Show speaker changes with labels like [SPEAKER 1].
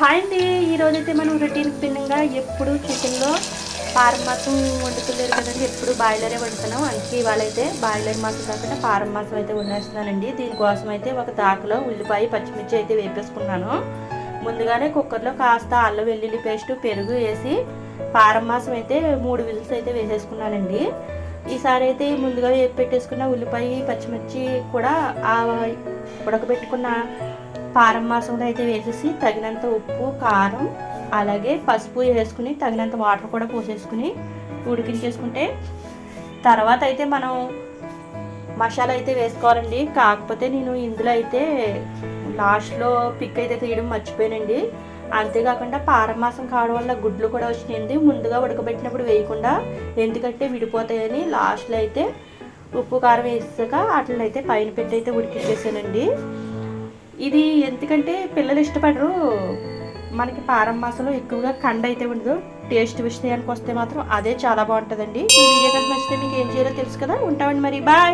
[SPEAKER 1] Hi అండి. ఈరోజైతే మనం రొటీన్ భిన్నంగా ఎప్పుడు చికెన్లో పారం మాసం వండుతులేరు కదండి. ఎప్పుడు బాయిలరే వండుతున్నాం. అందుకే ఇవాళ అయితే బాయిలర్ మాసం కాకుండా పారం మాసం అయితే వండేస్తున్నానండి. దీనికోసం అయితే ఒక దాకలో ఉల్లిపాయ పచ్చిమిర్చి అయితే వేపేసుకున్నాను. ముందుగానే కుక్కర్లో కాస్త అల్లం వెల్లుల్లి పేస్ట్ పెరుగు వేసి పారం మాసం అయితే మూడు విజిల్స్ అయితే వేసేసుకున్నానండి. ఈసారి అయితే ముందుగా వేపి పెట్టేసుకున్న ఉల్లిపాయ పచ్చిమిర్చి కూడా ఆ ఉడకబెట్టుకున్న పారం మాసంలో అయితే వేసేసి తగినంత ఉప్పు కారం అలాగే పసుపు వేసుకుని తగినంత వాటర్ కూడా పోసేసుకుని ఉడికించేసుకుంటే తర్వాత అయితే మనం మసాలా అయితే వేసుకోవాలండి. కాకపోతే నేను ఇందులో అయితే లాస్ట్లో పిక్ అయితే తీయడం మర్చిపోయానండి. అంతేకాకుండా పారం మాసం కావడం వల్ల గుడ్లు కూడా వచ్చినాయండి. ముందుగా ఉడకబెట్టినప్పుడు వేయకుండా ఎందుకంటే విడిపోతాయని లాస్ట్లో అయితే ఉప్పు కారం వేసాక అట్లనైతే అయితే పైన పెట్టి అయితే ఉడికించేసానండి. ఇది ఎందుకంటే పిల్లలు ఇష్టపడరు. మనకి పారం ఎక్కువగా కండ అయితే ఉండదు. టేస్ట్ విషయానికి వస్తే మాత్రం అదే చాలా బాగుంటుందండి. ఈ వీడియో కనుక నచ్చితే మీకు ఏం చేయాలో తెలుసు కదా? ఉంటామండి మరి. బాయ్!